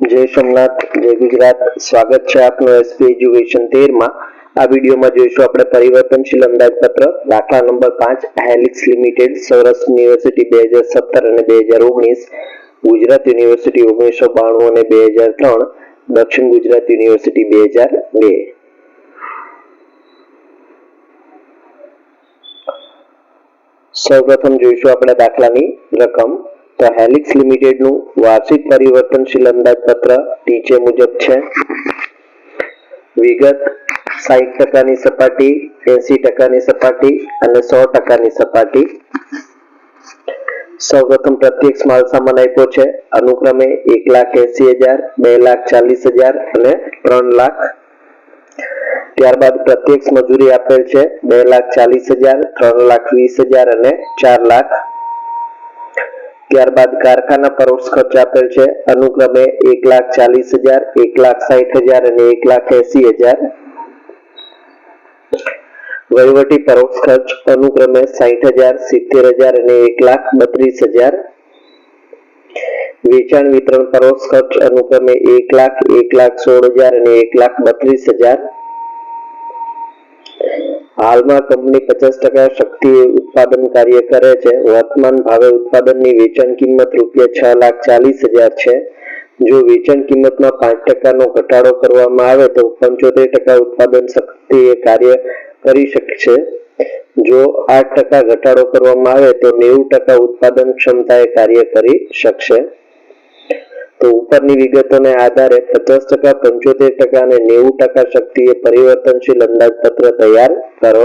જય સોમનાથ, જય ગુજરાત. સ્વાગત છે આપનું એસપી એજ્યુકેશન તેરમાં. આ વિડીયોમાં જોઈશું આપણે પરિવર્તનશીલ અંદાજપત્ર, દાખલા નંબર પાંચ હેલિક્સ લિમિટેડ સૌરાષ્ટ્ર યુનિવર્સિટી બે હજાર સત્તર અને બે હજાર ઓગણીસ, ગુજરાત યુનિવર્સિટી ઓગણીસો બાણું અને બે હજાર ત્રણ, દક્ષિણ ગુજરાત યુનિવર્સિટી બે હજાર બે. સૌપ્રથમ જોઈશું આપણે દાખલાની રકમ. તો હેલિક્સ લિમિટેડનું વાર્ષિક પરિવર્તનશીલ અંદાજપત્ર નીચે મુજબ છે. વિગત સાહીઠ ટકાની સપાટી, એસી ટકાની સપાટી અને સો ટકાની સપાટી. સૌપ્રથમ પ્રત્યક્ષ માલ સામાન આપ્યો છે. અનુક્રમે એક લાખ એસી હજાર, બે લાખ ચાલીસ હજાર અને ત્રણ લાખ. ત્યારબાદ પ્રત્યક્ષ મજૂરી આપેલ છે. બે લાખ ચાલીસ હજાર, ત્રણ લાખ વીસ હજાર અને ચાર લાખ. ત્યારબાદ કારખાના પરોક્ષ ખર્ચ આપેલ છે. અનુક્રમે એક લાખ ચાલીસ હજાર, એક લાખ સાહીઠ હજાર અને એક લાખ એસી હજાર. વહીવટી પરોક્ષ ખર્ચ અનુક્રમે સાહીઠ હજાર, સિત્તેર હજાર અને એક લાખ બત્રીસ હજાર. વેચાણ વિતરણ પરોક્ષ ખર્ચ અનુક્રમે એક લાખ એક લાખ સોળ હજાર અને એક લાખ બત્રીસ હજાર. હાલમાં કંપની પચાસ ટકા શક્તિ ઉત્પાદન કાર્ય કરે છે. વર્તમાન ભાવે ઉત્પાદનની વેચાણ કિંમત રૂપિયા છ લાખ ચાલીસ હજાર છે. જો વેચાણ કિંમતમાં પાંચ ટકાનો ઘટાડો કરવામાં આવે તો પંચોતેર ટકા ઉત્પાદન શક્તિ કાર્ય કરી શકશે. જો આઠ ટકા ઘટાડો કરવામાં આવે તો નેવું ટકા ઉત્પાદન ક્ષમતાએ કાર્ય કરી શકશે. તો ઉપરની વિગતોને આધારે પચાસ ટકા, પંચોતેર ટકા અને નેવું ટકા શક્તિએ પરિવર્તનશીલ અંદાજપત્ર તૈયાર કરો.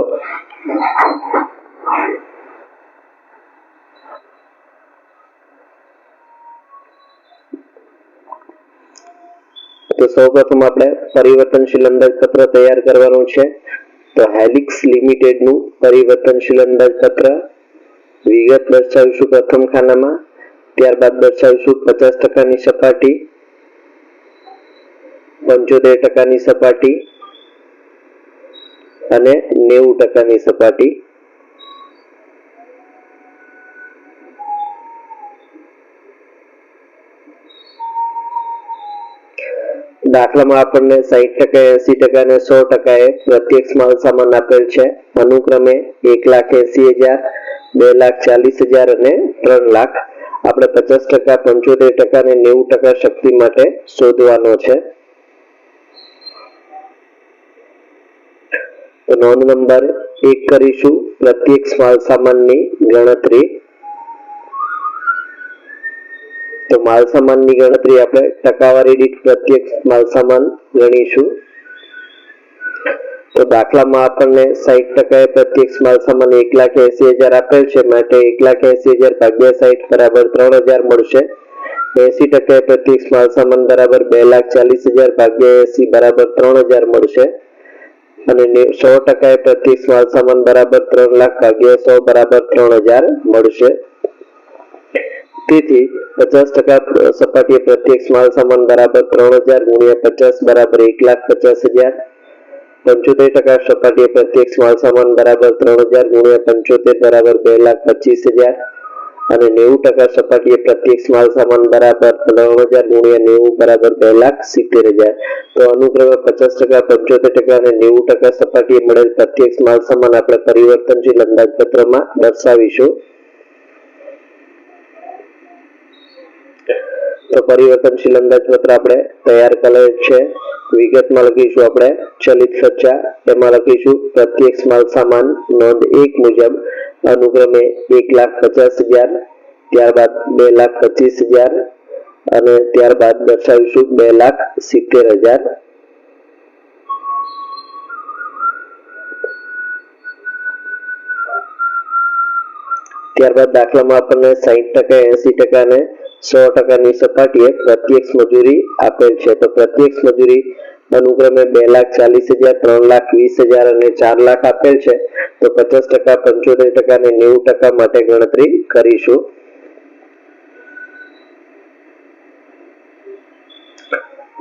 તો સૌપ્રથમ આપણે પરિવર્તનશીલ અંદાજપત્ર તૈયાર કરવાનું છે. તો હેલિક્સ લિમિટેડનું પરિવર્તનશીલ અંદાજપત્ર વિગત દર્શાવીશું પ્રથમ ખાનામાં. ત્યારબાદ દર્શાવીશું પચાસ ટકાની સપાટી, પંચોતેર ટકાની સપાટી અને નેવું ટકાની સપાટી. દાખલામાં આપણને સાહીઠ ટકા, એસી ટકા અને સો ટકા એ પ્રત્યક્ષ માલ સામાન આપેલ છે. અનુક્રમે એક લાખ એસી હજાર, બે લાખ ચાલીસ હજાર અને ત્રણ લાખ આપણે પચાસ ટકા, પંચોતેર ટકા ને નેવું ટકા શક્તિ માટે શોધવાનો છે. નોંધ નંબર એક કરીશું. પ્રત્યેક માલ સામાનની ગણતરી. તો માલ સામાનની ગણતરી આપણે ટકાવારી દીઠ પ્રત્યેક માલ સામાન ગણીશું. તો દાખલામાં આપણને સાહીઠ ટકાએ પ્રત્યક્ષ માલ સામાન એક લાખ એસી હજાર આપેલ છે, માટે એક લાખ એસી હજાર ભાગ્યા સાહીઠ બરાબર ત્રણ હજાર મળશે. એસી ટકાએ પ્રત્યક્ષ માલ સામાન બરાબર બે લાખ ચાલીસ હજાર ભાગ્યા એસી બરાબર ત્રણ હજાર મળશે. અને સો ટકાએ પ્રત્યક્ષ માલ સામાન બરાબર ત્રણ લાખ ભાગ્યા સો બરાબર ત્રણ હજાર મળશે. તેથી પચાસ ટકા સપાટીએ પ્રત્યક્ષ માલ સામાન બરાબર ત્રણ હજાર ગુણ્યા પચાસ બરાબર એક લાખ પચાસ હજાર પંચોતેર ટકા સપાટીએ પ્રત્યક્ષ માલ સામાન બરાબર ત્રણ હજાર ગુણ્યા પંચોતેર બરાબર બે લાખ પચીસ હજાર અને નેવું ટકા સપાટીએ પ્રત્યક્ષ માલ સામાન બરાબર નવ હજાર ગુણ્યા નેવું બરાબર બે લાખ સિત્તેર હજાર. તો અનુક્રમે પચાસ ટકા, પંચોતેર ટકા અને નેવું ટકા સપાટીએ મળેલ પ્રત્યક્ષ માલ સામાન આપણે પરિવર્તનશીલ અંદાજપત્રમાં દર્શાવીશું. તો પરિવર્તનશીલ અંદાજપત્ર આપણે તૈયાર કરેલ છે. વિગતમાં લખીશું આપણે ચલિત ખર્ચા એમાં લખીશું, પ્રત્યક્ષ માલ સામાન નોંધ એક મુજબ અનુક્રમે એક લાખ પચાસ હજાર, ત્યારબાદ બે લાખ પચીસ હજાર અને ત્યારબાદ દર્શાવીશું બે લાખ સિત્તેર હજાર. ત્યારબાદ દાખલામાં આપણને સાહીઠ ટકા, એસી ટકા અને સો ટકાની સપાટીએ પ્રત્યક્ષ મજૂરી આપેલ છે. તો પ્રત્યક્ષ મજૂરી અનુક્રમે બે લાખ ચાલીસ હજાર, ત્રણ લાખ વીસ હજાર અને ચાર લાખ આપેલ છે. તો પચાસ ટકા, પંચોતેર ટકા અને નેવું ટકા માટે ગણતરી કરીશું.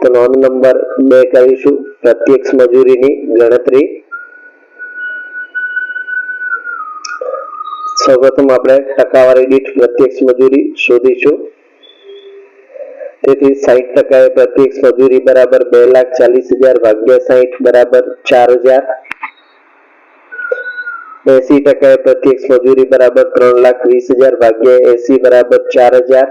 તો નોંધ નંબર બે કહીશું પ્રત્યક્ષ મજૂરીની ગણતરી. સૌપ્રથમ આપણે ટકાવારી દીઠ પ્રત્યક્ષ મજૂરી શોધીશું. તેથી સાહીઠ ટકાએ પ્રત્યક્ષ મજૂરી બરાબર બે લાખ ચાલીસ હજાર ભાગ્યા સાહીઠ બરાબર ચાર હજાર. એસી ટકાએ પ્રત્યક્ષ મજૂરી બરાબર ત્રણ લાખ વીસ હજાર ભાગ્યા એસી બરાબર ચાર હજાર.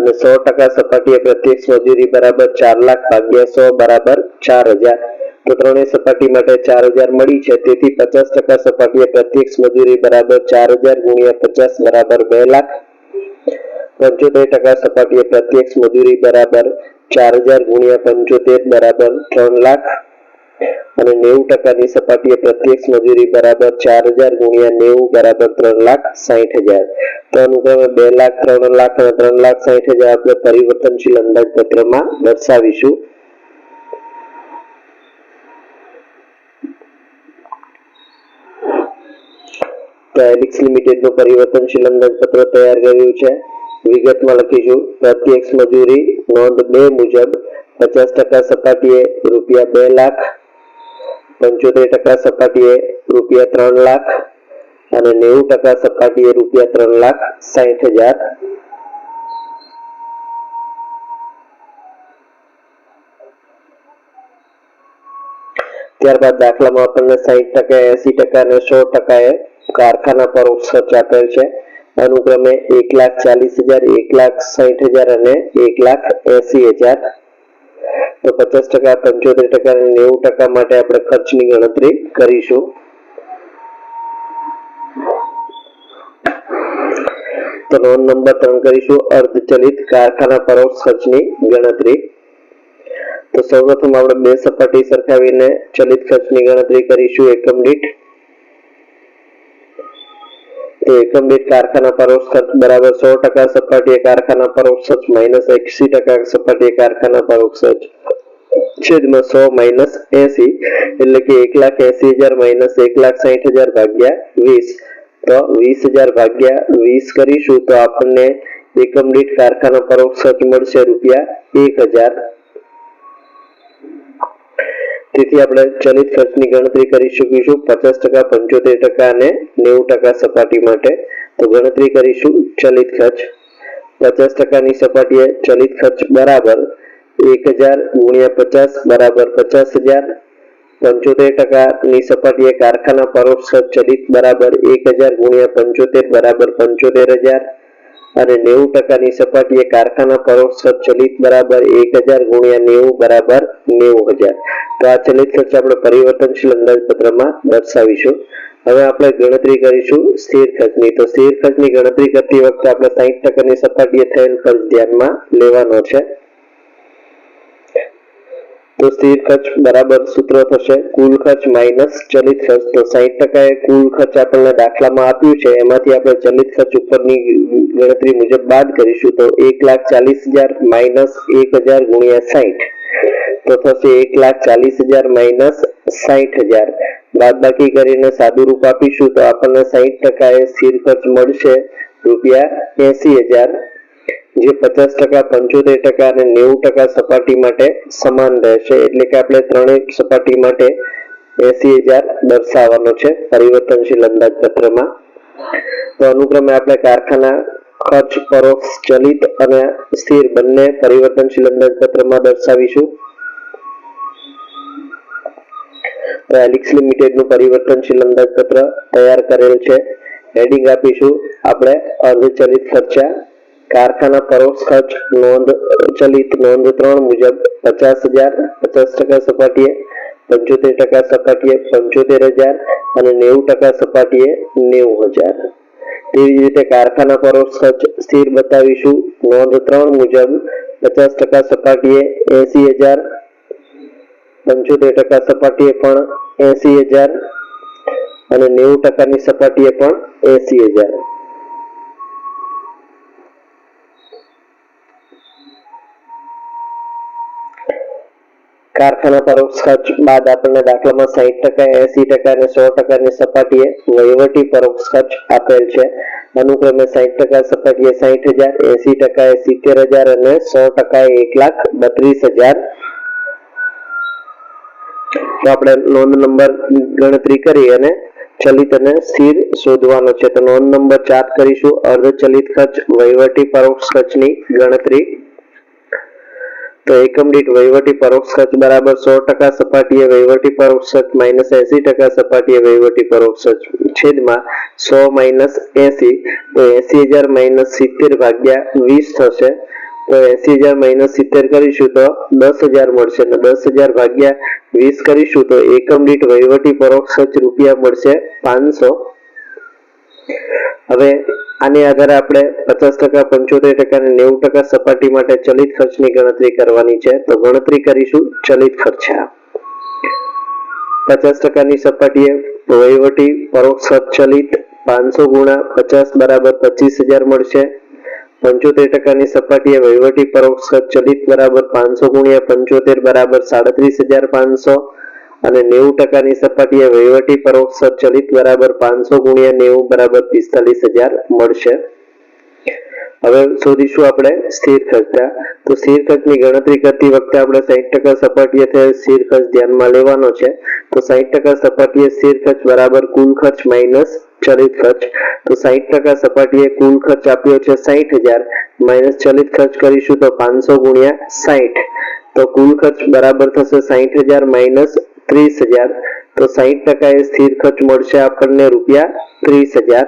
અને સો ટકા સપાટીએ પ્રત્યક્ષ મજૂરી બરાબર ચાર લાખ ભાગ્યા સો બરાબર ચાર હજાર. તો ત્રણેય સપાટી માટે ચાર હજાર મળી છે. તેથી પચાસ ટકા સપાટીએ પ્રત્યક્ષ મજૂરી બરાબર ચાર હજાર ગુણ્યા પચાસ બરાબર બે લાખ. પંચોતેર ટકા સપાટીએ પ્રત્યક્ષ મજૂરી બરાબર ચાર હજાર ગુણ્યા પંચોતેર બરાબર ત્રણ લાખ અને નેવું ટકાની સપાટીએ પ્રત્યક્ષ મજૂરી બરાબર ચાર હજાર ગુણ્યા નેવું બરાબર ત્રણ લાખ સાહીઠ હજાર. તો અનુક્રમે બે લાખ, ત્રણ લાખ અને ત્રણ લાખ સાહીઠ હજાર આપણે પરિવર્તનશીલ અંદાજપત્રમાં દર્શાવીશું. તો એલિક્સ લિમિટેડ પરિવર્તનશીલ અંદાજપત્ર તૈયાર કર્યું છે. વિગતમાં લખીશું. પ્રત્યક્ષ મજૂરી નોંધ બે મુજબ પચાસ ટકા સપાટીએ રૂપિયા બે લાખ, પંચોતેર ટકા સપાટીએ રૂપિયા ત્રણ લાખ અને નેવું ટકા સપાટીએ રૂપિયા ત્રણ લાખ સાહીઠ હજાર. ત્યારબાદ દાખલામાં આપણને સાહીઠ ટકા, એસી ટકા અને સો ટકાએ કારખાના પર ખર્ચ આપેલ છે. અનુક્રમે એક લાખ ચાલીસ હજાર, એક લાખ સાહીઠ હજાર અને એક લાખ એસી હજાર. તો પચાસ ટકા, પંચોતેર ટકા અને નેવું ટકા માટે આપણે ખર્ચની ગણતરી કરીશું. તો નોંધ નંબર ત્રણ કરીશું, અર્ધચલિત કારખાના પરોક્ષ ખર્ચની ગણતરી. તો સૌપ્રથમ આપણે બે સપાટી સરખાવીને ચલિત ખર્ચની ગણતરી કરીશું એકમ દીઠ. તો કારખાના પરોક્ષ ખર્ચ બરાબર સો ટકા સપાટીએ કારખાના પરોક્ષ ખર્ચ માઇનસ એસી ટકા સપાટીએ કારખાના પરોક્ષ ખર્ચ છેદમાં સો માઇનસ એસી એટલે કે એક લાખ એસી હજાર માઇનસ એક લાખ સાહીઠ હજાર ભાગ્યા વીસ. તો વીસ હજાર ભાગ્યા વીસ કરીશું તો આપણને એકમ દીઠ કારખાના પરોક્ષ ખર્ચ મળશે રૂપિયા એક હજાર તેથી આપણે ચલિત ખર્ચની ગણતરી કરી શકીશું પચાસ ટકા, પંચોતેર ટકા અને નેવું ટકા સપાટી માટે. તો ગણતરી કરીશું ચલિત ખર્ચ. પચાસ ટકાની સપાટીએ ચલિત ખર્ચ બરાબર એક હજાર ગુણ્યા પચાસ બરાબર પચાસ હજાર. પંચોતેર ટકાની સપાટીએ કારખાના પરોક્ષ ખર્ચ ચલિત બરાબર એક હજાર ગુણ્યા પંચોતેર બરાબર પંચોતેર હજાર. અને નેવું ટકાની સપાટીએ કારખાના પરોક્ષ ચલિત બરાબર એક હજાર ગુણ્યા નેવું બરાબર નેવું હજાર. તો આ ચલિત ખર્ચ આપણે પરિવર્તનશીલ અંદાજપત્રમાં દર્શાવીશું. હવે આપણે ગણતરી કરીશું સ્થિર ખર્ચની. તો સ્થિર ખર્ચની ગણતરી કરતી વખતે આપણે સાહીઠ ટકાની સપાટીએ થયેલ ખર્ચ ધ્યાનમાં લેવાનો છે. તો સ્થિર ખર્ચ બરાબર સૂત્ર થશે. કુલ ખર્ચ માઇનસ ચલિત ખર્ચ. તો સાહીઠ ટકા કુલ ખર્ચ આપણને દાખલામાં આપ્યું છે. એમાંથી આપણે ચલિત ખર્ચ ઉપરની ગણતરી મુજબ બાદ કરીશું. તો એક લાખ ચાલીસ હજાર માઇનસ એક હજાર ગુણ્યા સાહીઠ તો થશે એક લાખ ચાલીસ હજાર માઇનસ સાહીઠ હજાર. બાદ બાકી કરીને સાદું રૂપ આપીશું તો આપણને સાહીઠ ટકા એ સ્થિર ખર્ચ મળશે. રૂપિયા એસી હજાર જે પચાસ ટકા, પંચોતેર ટકા અને નેવું ટકા સપાટી માટે સમાન રહેશે. એટલે કે આપણે ત્રણેય સપાટી માટે એસી હજાર દર્શાવવાનો છે પરિવર્તનશીલ અંદાજપત્રમાં. તો અનુક્રમે આપણે કારખાના ખર્ચ પરોક્ષ, ચલિત અને સ્થિર બંને પરિવર્તનશીલ અંદાજપત્રમાં દર્શાવીશું. તો એલિક્સ લિમિટેડનું પરિવર્તનશીલ અંદાજપત્ર તૈયાર કરેલ છે. હેડિંગ આપીશું. આપણે અર્ધચલિત ખર્ચા કારખાના પરોક્ષ ખર્ચ નોંધ ચલિત નોંધ ત્રણ મુજબ પચાસ હજાર, પચાસ ટકા સપાટીએ પંચોતેર ટકા સપાટીએ પંચોતેર હજાર અને નેવું ટકા સપાટીએ નેવું હજાર. તેવી જ રીતે કારખાના પરોક્ષ ખર્ચ સ્થિર બતાવીશું. નોંધ ત્રણ મુજબ પચાસ ટકા સપાટીએ એસી હજાર, પંચોતેર ટકા સપાટીએ પણ એસી હજાર અને નેવું ટકાની સપાટીએ પણ એસી હજાર. કારખાના પર ખર્ચ બાદ આપણને દાખલામાં સાહીઠ ટકા, એસી ટકા અને સો ટકાની સપાટીએ વહીવટી પરોક્ષ ખર્ચ આપેલ છે. અનુક્રમે સાહીઠ ટકા સપાટીએ સાહીઠ હજાર, એસી ટકા સિત્તેર હજાર અને સો ટકા એક લાખ બત્રીસ હજાર. તો આપણે નોંધ નંબર ગણતરી કરી અને ચલિત અને સ્થિર શોધવાનો છે. તો નોંધ નંબર ચાર કરીશું. અર્ધચલિત ખર્ચ વહીવટી પરોક્ષ ખર્ચની ગણતરી તો એકમ દીઠ વહીવટી પરોક્ષ ખર્ચ બરાબર સો ટકા સપાટીએ વહીવટી પરોક્ષ ખર્ચ માઇનસ એસી ટકા સપાટીએ વહીવટી પરોક્ષ ખર્ચ. છેદમાં સો માઇનસ એસી, તો એસી હજાર માઇનસ સિત્તેર ભાગ્યા વીસ થશે. તો એસી હજાર માઇનસ સિત્તેર કરીશું તો દસ હજાર મળશે. અને દસ હજાર ભાગ્યા વીસ કરીશું તો એકમ દીઠ વહીવટી પરોક્ષ ખર્ચ રૂપિયા મળશે પાંચસો. હવે આની આધારે આપણે પચાસ ટકા, પંચોતેર ટકા અને નેવું ટકા સપાટી માટે ચલિત ખર્ચની ગણતરી કરવાની છે. તો ગણતરી કરીશું ચલિત ખર્ચા. પચાસ ટકાની સપાટીએ વહીવટી પરોક્ષ ચલિત પાંચસો ગુણા પચાસ બરાબર પચીસ હજાર મળશે. પંચોતેર ટકાની સપાટીએ વહીવટી પરોક્ષ ચલિત બરાબર પાંચસો ગુણ્યા પંચોતેર બરાબર સાડત્રીસ હજાર પાંચસો. અને નેવું ટકાની સપાટીએ વહીવટી પરોક્ષ ચલિત બરાબર પાંચસો ગુણ્યા નેવું બરાબર પિસ્તાલીસ હજાર મળશે. હવે શોધીશું આપણે સ્થિર ખર્ચા તો સ્થિર ખર્ચની ગણતરી કરતી વખતે આપણે સાહીઠ ટકા સપાટીએ સ્થિર ખર્ચ ધ્યાનમાં લેવાનો છે. તો સાહીઠ ટકા સપાટીએ સ્થિર ખર્ચ બરાબર કુલ ખર્ચ માઇનસ ચલિત ખર્ચ. તો સાહીઠ ટકા સપાટીએ કુલ ખર્ચ આપ્યો છે સાહીઠ હજાર. માઇનસ ચલિત ખર્ચ કરીશું તો પાંચસો ગુણ્યા સાહીઠ. તો કુલ ખર્ચ બરાબર થશે સાહીઠ હજાર માઇનસ ત્રીસ હજાર. તો સાહીઠ ટકા એ સ્થિર ખર્ચ મળશે આપણને રૂપિયા ત્રીસ હજાર.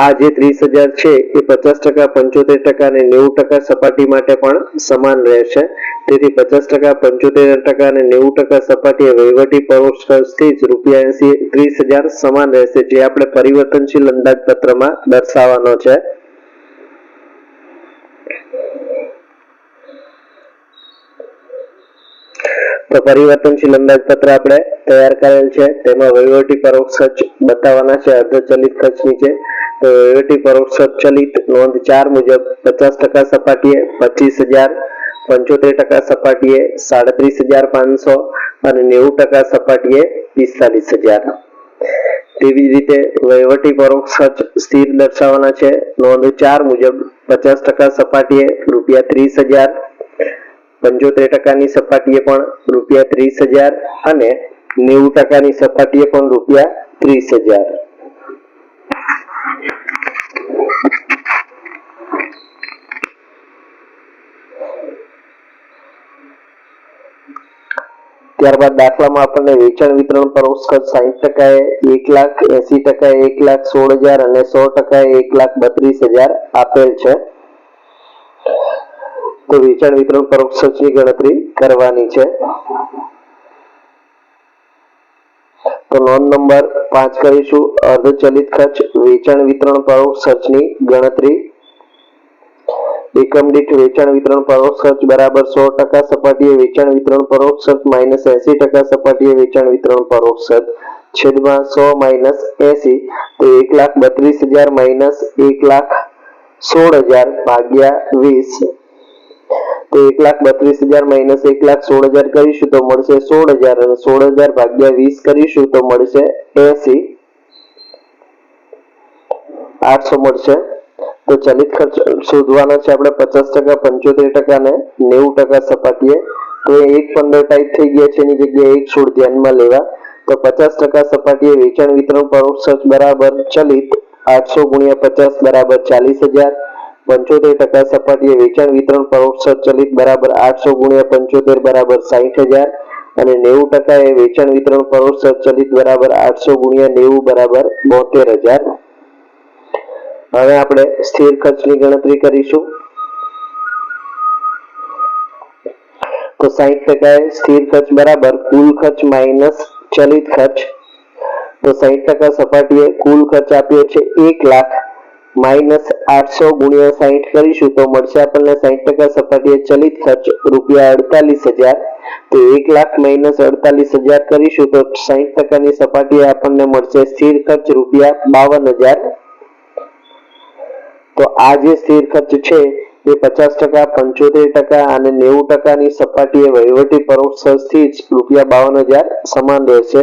આ જે ત્રીસ હજાર છે એ પચાસ ટકા, પંચોતેર ટકા અને નેવું ટકા સપાટી માટે પણ સમાન રહેશે. તેથી પચાસ ટકા, પંચોતેર ટકા અને નેવું ટકા સપાટી વહીવટી પરોક્ષ ખર્ચથી જ રૂપિયા એસી, ત્રીસ હજાર સમાન રહેશે, જે આપણે પરિવર્તનશીલ અંદાજપત્રમાં દર્શાવવાનો છે. તો પરિવર્તનશીલ અંદાજપત્ર આપણે તૈયાર કરેલ છે. તેમાં વહીવટી પરોક્ષ ખર્ચ બતાવવાના છે, અર્ધચલિત ખર્ચ નીચે. તો વહીવટી પરોક્ષ ચલિત નોંધ ચાર મુજબ પચાસ ટકા સપાટીએ પચીસ હજાર પંચોતેર ટકા સપાટીએ સાડત્રીસ હજાર પાંચસો અને નેવું ટકા સપાટીએ પિસ્તાલીસ હજાર. તેવી જ રીતે વહીવટી પરોક્ષ ખર્ચ સ્થિર દર્શાવવાના છે. નોંધ ચાર મુજબ પચાસ ટકા સપાટીએ રૂપિયા ત્રીસ હજાર પંચોતેર ટકાની સપાટીએ પણ રૂપિયા ત્રીસ હજાર અને નેવું ટકાની સપાટીએ પણ રૂપિયા ત્રીસ હજાર. ત્યારબાદ દાખલામાં આપણને વેચાણ વિતરણ પરોક્ષ ખર્ચ સાહીઠ ટકાએ એક લાખ એસી ટકાએ એક લાખ સોળ હજાર અને સો ટકાએ એક લાખ બત્રીસ હજાર આપેલ છે. તો વેચાણ વિતરણ પરોક્ષ ખર્ચની ગણતરી કરવાની છે. તો નોંધ નંબર પાંચ કરીશું. અર્ધચલિત ખર્ચ, વેચાણ વિતરણ પરોક્ષ ખર્ચની ગણતરી. એકમ દીઠ વેચાણ વિતરણ પરોક્ષ ખર્ચ બરાબર સો ટકા, સપાટીએ વેચાણ વિતરણ પરોક્ષ ખર્ચ માઇનસ એસી ટકા, સપાટીએ વેચાણ વિતરણ પરોક્ષ ખર્ચ છેદમાં સો માઇનસ એસી. તો એક લાખ બત્રીસ હજાર માઇનસ એક લાખ સોળ હજાર ભાગ્યા વીસ. તો એક લાખ બત્રીસ હજાર માઇનસ એક લાખ સોળ હજાર કરીશું તો મળશે સોળ હજાર અને સોળ હજાર ભાગ્યા વીસ કરીશું તો મળશે એસી. આઠસો મળશે. તો ચલિત ખર્ચ શોધવાનો છે આપણે પચાસ ટકા, પંચોતેર ટકા ને નેવું ટકા સપાટીએ. તો એક પંદર ટાઈપ થઈ ગયા છે, એની જગ્યાએ એક સોળ ધ્યાનમાં લેવા. તો પચાસ ટકા સપાટીએ વેચાણ વિતરણ પરોક્ષ બરાબર ચલિત આઠસો ગુણ્યા પચાસ બરાબર ચાલીસ હજાર. પંચોતેર ટકા સપાટીએ વેચાણ વિતરણ પરોક્ષ ચલિત બરાબર આઠસો ગુણ્યા પંચોતેર બરાબર સાહીઠ હજાર અને નેવું ટકા એ વેચાણ વિતરણ પરોક્ષ ચલિત બરાબર આઠસો ગુણ્યા નેવું બરાબર બોતેર હજાર. હવે આપણે સ્થિર ખર્ચની ગણતરી કરીશું. તો સાહીઠ ટકા સ્થિર ખર્ચ બરાબર કુલ ખર્ચ માઇનસ ચલિત ખર્ચ. તો સાહીઠ ટકા સપાટીએ કુલ ખર્ચ આપ્યો છે એક લાખ. માઇનસ આઠસો ગુણ્યા સાહીઠ કરીશું તો મળશે આપણને સાહીઠ ટકા સપાટીએ ચલિત ખર્ચ રૂપિયા અડતાલીસ હજાર. તો એક લાખ માઇનસ અડતાલીસ હજાર કરીશું તો સાહીઠ ટકાની સપાટીએ આપણને મળશે સ્થિર ખર્ચ રૂપિયા બાવન હજાર. તો આ જે સ્થિર ખર્ચ છે એ પચાસ ટકા, પંચોતેર ટકા અને નેવું ટકાની સપાટીએ વહીવટી પરોક્ષથી જ રૂપિયા બાવન હજાર સમાન રહેશે.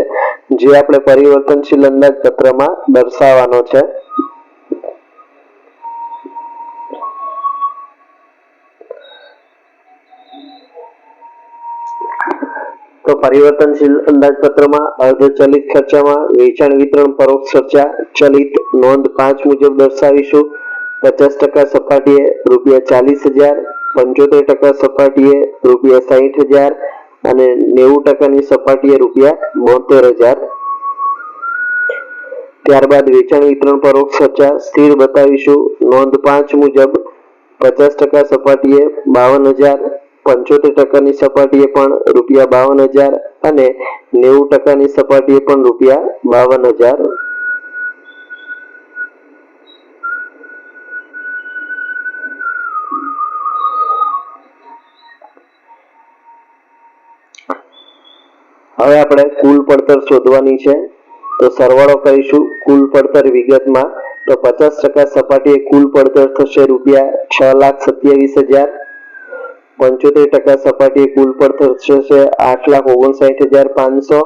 જે આપણે પરિવર્તનશીલ અંદાજપત્રમાં દર્શાવવાનો છે. તો પરિવર્તનશીલ અંદાજપત્રમાં અર્ધચલિત ખર્ચામાં વેચાણ વિતરણ પરોક્ષ ખર્ચા ચલિત નોંધ પાંચ મુજબ દર્શાવીશું. પચાસ ટકા સપાટીએ રૂપિયા ચાલીસ હજાર, પંચોતેર ટકા સપાટીએ રૂપિયા સાહીઠ હજાર અને નેવું ટકાની સપાટીએ રૂપિયા બોતેર હજાર. ત્યારબાદ વેચાણ વિતરણ પરોક્ષ ખર્ચા સ્થિર બતાવીશું. નોંધ પાંચ મુજબ પચાસ ટકા સપાટીએ બાવન હજાર પંચોતેર ટકાની સપાટીએ પણ રૂપિયા બાવન હજાર અને નેવું ટકાની સપાટીએ પણ રૂપિયા બાવન હજાર. હવે આપણે કુલ પડતર શોધવાની છે. તો સરવાળો કરીશું કુલ પડતર વિગતમાં. તો પચાસ ટકા સપાટીએ કુલ પડતર થશે રૂપિયા છ લાખ સત્યાવીસ હજાર. પંચોતેર ટકા સપાટીએ કુલ પર થશે આઠ લાખ ઓગણસાઠ હજાર પાંચસો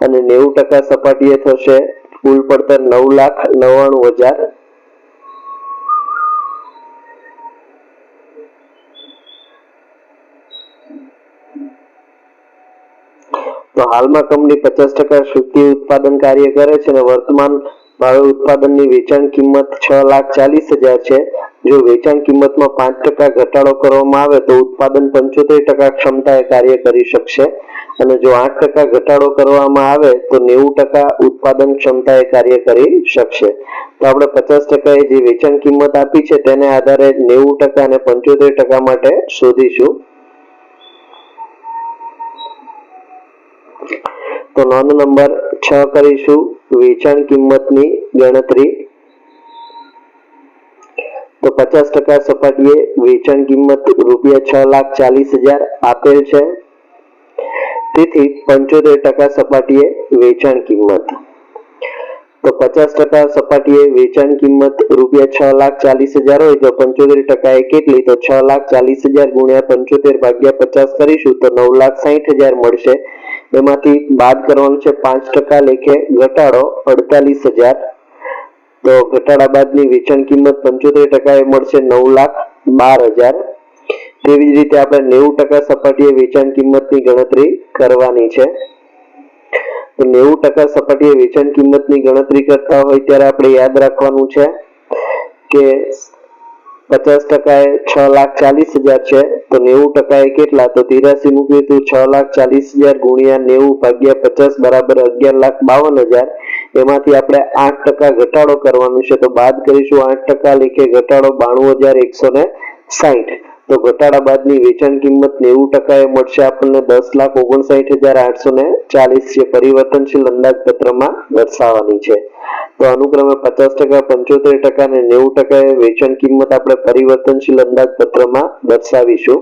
અને નેવું ટકા સપાટીએ થશે કુલ પડતર નવ લાખ નવ્વાણું હજાર. તો હાલમાં કંપની પચાસ ટકા શુદ્ધિ ઉત્પાદન કાર્ય કરે છે અને વર્તમાન ભાવે ઉત્પાદનની વેચાણ કિંમત છ લાખ ચાલીસ હજાર છે. જો વેચાણ કિંમતમાં પાંચ ટકા ઘટાડો કરવામાં આવે તો ઉત્પાદન પંચોતેર ટકા ક્ષમતાએ કાર્ય કરી શકશે. અને જો આઠ ટકા ઘટાડો કરવામાં આવે તો નેવું ટકા ઉત્પાદન ક્ષમતાએ કાર્ય કરી શકશે. તો આપણે પચાસ ટકાએ જે વેચાણ કિંમત આપી છે તેને આધારે નેવું ટકા અને પંચોતેર ટકા માટે શોધીશું. તો નોંધ નંબર છ કરીશું. વેચાણ કિંમતની ગણતરી. તો પચાસ ટકા સપાટીએ વેચાણ કિંમત રૂપિયા છ લાખ ચાલીસ હજાર આપેલ છે. તેથી પંચોતેર ટકા સપાટીએ વેચાણ કિંમત. તો પચાસ ટકા સપાટીએ વેચાણ કિંમત રૂપિયા છ લાખ ચાલીસ હજાર હોય તો પંચોતેર ટકા એ કેટલી? તો છ લાખ ચાલીસ હજાર ગુણ્યા પંચોતેર ભાગ્યા પચાસ કરીશું તો નવ લાખ સાહીઠ હજાર મળશે. એમાંથી બાદ કરવાનું છે પાંચ ટકા લેખે ઘટાડો અડતાલીસ હજાર. તો ઘટાડા બાદની વેચાણ કિંમત પંચોતેર ટકા એ મળશે નવ લાખ બાર હજાર. તેવી જ રીતે આપણે નેવું ટકા સપાટીએ વેચાણ કિંમતની ગણતરી કરવાની છે. નેવું ટકા સપાટીએ વેચાણ કિંમતની ગણતરી કરતા હોય ત્યારે આપણે યાદ રાખવાનું છે કે પચાસ ટકા એ છ લાખ ચાલીસ હજાર છે. તો નેવું ટકા એ કેટલા? તો તિરાસી મૂકીએ તો છ લાખ ચાલીસ હજાર ગુણ્યા નેવું ભાગ્યા પચાસ બરાબર અગિયાર લાખ બાવન હજાર. એમાંથી આપણે આઠ ટકા ઘટાડો કરવાનું છે. તો બાદ કરીશું આઠ ટકા લેખે ઘટાડો બાણું હજાર એકસો ને સાહીઠ. તો ઘટાડા બાદની વેચાણ કિંમત નેવું ટકા એ મળશે. આપણને દસ લાખ ઓગણસાઠ હજાર આઠસો ને ચાલીસ છે પરિવર્તનશીલ અંદાજપત્રમાં દર્શાવવાની છે. તો અનુક્રમે પચાસ ટકા, પંચોતેર ટકા અને નેવું ટકા એ વેચાણ કિંમત આપણે પરિવર્તનશીલ અંદાજપત્રમાં દર્શાવીશું.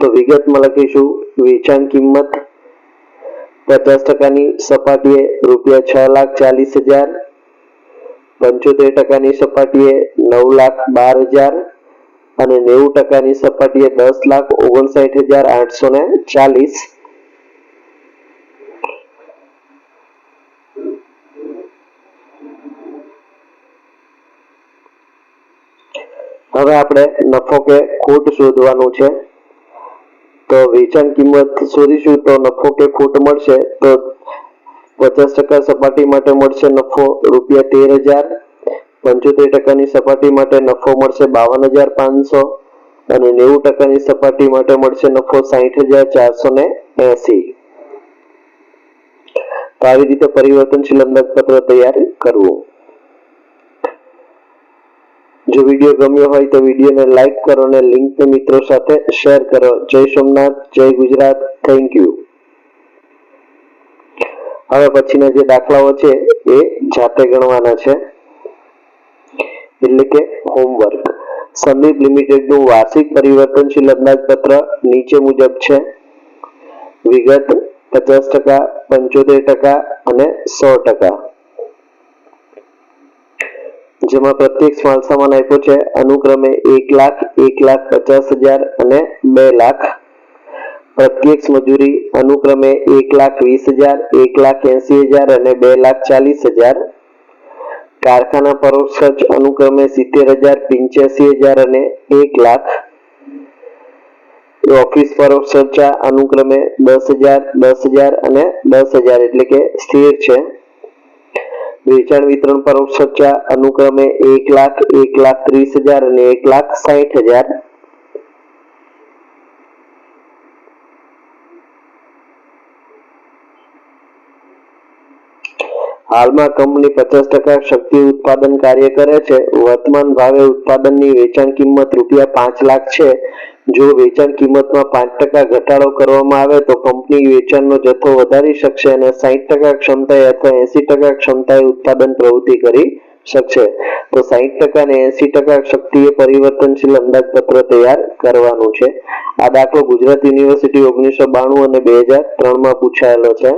તો વિગતમાં લખીશું. વેચાણ કિંમત પચાસ ટકાની સપાટીએ રૂપિયા છ લાખ ચાલીસ હજાર. પંચોતેર ટકાની સપાટીએ નવ લાખ બાર હજાર અને નેવું ટકાની સપાટીએ દસ લાખ ઓગણસાઠ હજાર આઠસો ને ચાલીસ. હવે આપણે નફો કે ખોટ શોધવાનું છે. તો વેચાણ કિંમત શોધીશું તો નફો કે ખોટ મળશે, તો પચાસ ટકા સપાટી માટે મળશે નફો રૂપિયા તેર હજાર, પંચોતેર ટકાની સપાટી માટે નફો મળશે બાવન હજાર પાંચસો અને નેવું ટકાની સપાટી માટે મળશે નફો સાહીઠ હજાર ચારસો ને એસી. તો આવી રીતે પરિવર્તનશીલ અંદાજપત્ર તૈયાર કરવું. જો વીડિયો ગમ્યો હોય તો વિડીયોને લાઈક કરો અને લિંકને મિત્રો સાથે શેર કરો. જય સોમનાથ, જય ગુજરાત. Thank you. હવે પછીના જે દાખલાઓ છે એ જાતે ગણવાના છે. એટલે કે હોમવર્ક સંદીપ લિમિટેડનું વાર્ષિક પરિવર્તનશીલ અંદાજપત્ર નીચે મુજબ છે. વિગત પચાસ ટકા, પંચોતેર ટકા અને સો ટકા. જેમાં પ્રત્યેક માલ સામાન આપ્યો છે. અનુક્રમે એક લાખ એક લાખ પચાસ હજાર અને બે લાખ. પ્રત્યક્ષ મજૂરી અનુક્રમે એક લાખ વીસ હજાર, એક લાખ એસી હજાર અને બે લાખ ચાલીસ હજાર. કારખાના પરોક્ષ ખર્ચ અનુક્રમે સિત્તેર હજાર, પંચ્યાસી હજાર અને એક લાખ. ઓફિસ પરોક્ષ ખર્ચા અનુક્રમે દસ હજાર દસ હજાર અને દસ હજાર એટલે કે સ્થિર છે. વેચાણ વિતરણ પરોક્ષ ખર્ચા અનુક્રમે એક લાખ એક લાખ ત્રીસ હજાર અને એક લાખ સાહીઠ હજાર. હાલમાં કંપની પચાસ ટકા શક્તિ ઉત્પાદન કાર્ય કરે છે. વર્તમાન ભાવે ઉત્પાદનની વેચાણ કિંમત રૂપિયા પાંચ લાખ છે. જો વેચાણ કિંમતમાં પાંચ ટકા ઘટાડો કરવામાં આવે તો કંપની વેચાણનો જથ્થો વધારી શકશે અને સાહીઠ ટકા ક્ષમતાએ અથવા એસી ટકા ક્ષમતાએ ઉત્પાદન પ્રવૃત્તિ કરી શકશે. તો સાહીઠ ટકા અને એસી ટકા શક્તિએ પરિવર્તનશીલ અંદાજપત્ર તૈયાર કરવાનું છે. આ દાખલો ગુજરાત યુનિવર્સિટી ઓગણીસો બાણું અને બે હજાર ત્રણમાં પૂછાયેલો છે.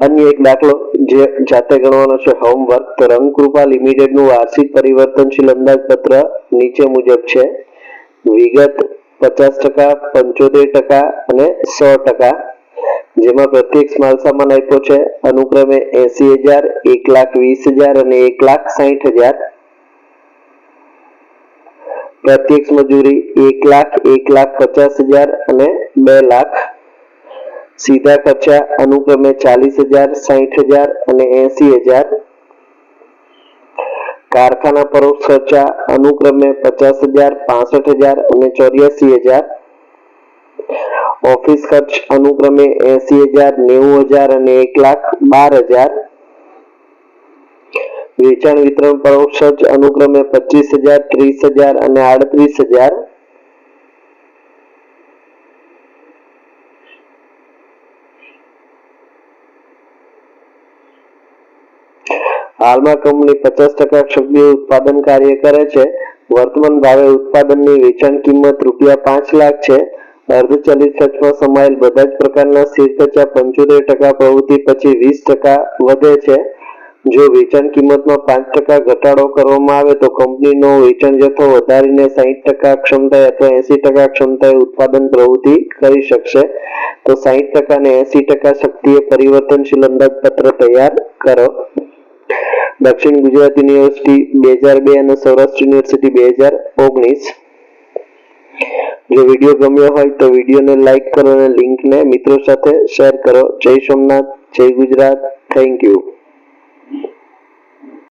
અન્ય એક દાખલો જે જાતે ગણવાનો છે હોમવર્ક રંગકૃપા લિમિટેડનું વાર્ષિક પરિવર્તનશીલ અંદાજપત્ર નીચે મુજબ છે. વિગત પચાસ ટકા, પંચોતેર ટકા અને સો ટકા, જેમાં પ્રત્યેક માલ સામાન આપ્યો છે. અનુક્રમે એસી હજાર, એક લાખ વીસ હજાર અને એક લાખ સાહીઠ હજાર. પ્રત્યક્ષ મજૂરી એક લાખ એક લાખ પચાસ હજાર અને બે લાખ સીધા ખર્ચા અનુક્રમે ચાલીસ હજાર સાહીઠ હજાર અને એસી હજાર. કારખાના પરોક્ષ ખર્ચા અનુક્રમે પચાસ હજાર, પાસઠ હજાર અને ચોર્યાસી હજાર. ઓફિસ ખર્ચ અનુક્રમે એસી હજાર, નેવું હજાર અને એક લાખ, બાર હજાર. વેચાણ વિતરણ પરોક્ષ ખર્ચ અનુક્રમે પચીસ હજાર, ત્રીસ હજાર અને આડત્રીસ હજાર. હાલમાં કંપની પચાસ ટકા શક્તિ ઉત્પાદન કાર્ય કરે છે. વર્તમાન ભાવે ઉત્પાદનની વેચાણ કિંમત રૂપિયા પાંચ લાખ છે. અર્ધચલિત ખર્ચમાં સમાયેલ બધા જ પ્રકારના ખર્ચા પંચોતેર ટકા પ્રવૃત્તિ પછી વીસ ટકા વધે છે. જો વેચાણ કિંમતમાં પાંચ ટકા ઘટાડો કરવામાં આવે તો કંપનીનો વેચાણ જથ્થો વધારીને સાહીઠ ટકા ક્ષમતાએ અથવા એસી ટકા ક્ષમતાએ ઉત્પાદન પ્રવૃત્તિ કરી શકશે. તો સાહીઠ ટકા અને એસી ટકા શક્તિએ પરિવર્તનશીલ અંદાજપત્ર તૈયાર કરો. દક્ષિણ ગુજરાત યુનિવર્સિટી બે હજાર બે અને સૌરાષ્ટ્ર યુનિવર્સિટી બે હજાર ઓગણીસ. જો વીડિયો ગમ્યો હોય તો વિડીયોને લાઈક કરો અને લિંકને મિત્રો સાથે શેર કરો. જય સોમનાથ, જય ગુજરાત. Thank you.